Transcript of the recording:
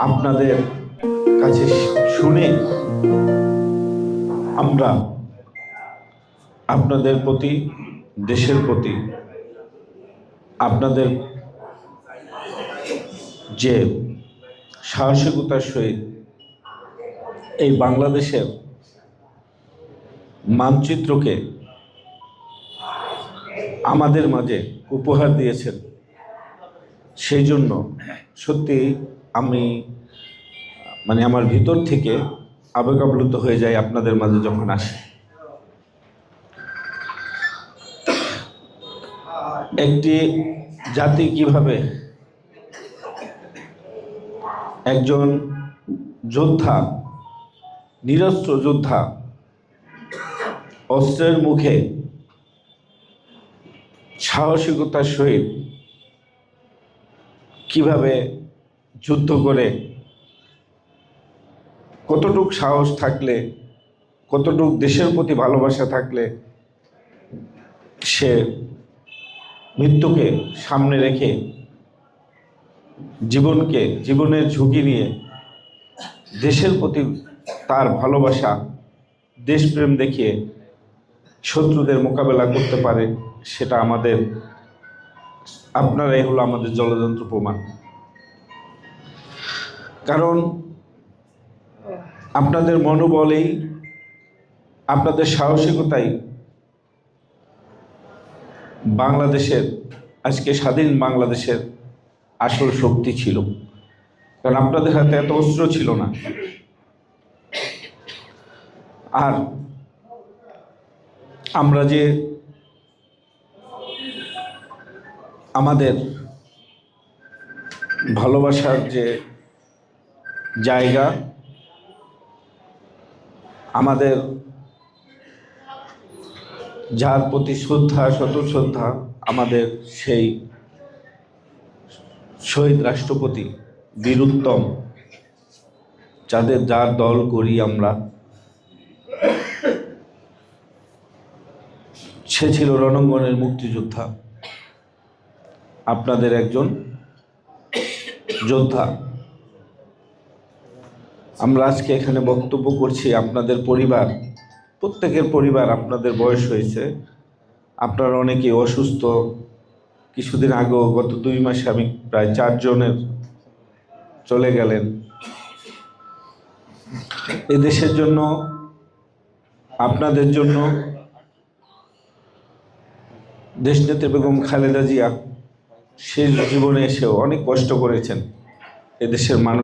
আপনাদের কাছে শুনে আমরা আপনাদের প্রতি, দেশের প্রতি, আপনাদের যে সাহসিকতার সহিত এই বাংলাদেশের মানচিত্রকে আমাদের মাঝে উপহার দিয়েছেন সেই জন্য সত্যি আমি মানে আমার ভিতর থেকে আবেগাপ্লুত হয়ে যায় আপনাদের মাঝে যখন আসি। একটি জাতি কীভাবে একজন যোদ্ধা, নিরস্ত্র যোদ্ধা, অস্ত্রের মুখে সাহসিকতার সহিত কীভাবে যুদ্ধ করে কতটুক সাহস থাকলে, কতটুক দেশের প্রতি ভালোবাসা থাকলে সে মৃত্যুকে সামনে রেখে জীবনকে, জীবনের ঝুঁকি নিয়ে দেশের প্রতি তার ভালোবাসা, দেশপ্রেম দেখিয়ে শত্রুদের মোকাবেলা করতে পারে, সেটা আমাদের আপনারাই হলো আমাদের জলযন্ত্র প্রমাণ। কারণ আপনাদের মনোবলেই, আপনাদের সাহসিকতাই বাংলাদেশের, আজকে স্বাধীন বাংলাদেশের আসল শক্তি ছিল। কারণ আপনাদের হাতে এত অস্ত্র ছিল না। আর আমরা যে আমাদের ভালোবাসার যে জায়গা, আমাদের যার প্রতি শ্রদ্ধা শত শ্রদ্ধা আমাদের সেই শহীদ রাষ্ট্রপতি বীরুত্তম, যাদের যার দল করি আমরা। সে ছিল রণাঙ্গনের মুক্তিযোদ্ধা। আপনাদের একজন যোদ্ধা। আমরা আজকে এখানে বক্তব্য করছি আপনাদের পরিবার। প্রত্যেকের পরিবার আপনাদের বয়স হয়েছে। আপনারা অনেকে অসুস্থ। কিছুদিন আগেও গত দুই মাসে আমি প্রায় চারজনের চলে গেলেন। এ দেশের জন্য, আপনাদের জন্য দেশনেত্রী বেগম খালেদা জিয়া শেষ জীবনে এসেও অনেক কষ্ট করেছেন এদেশের মানুষ।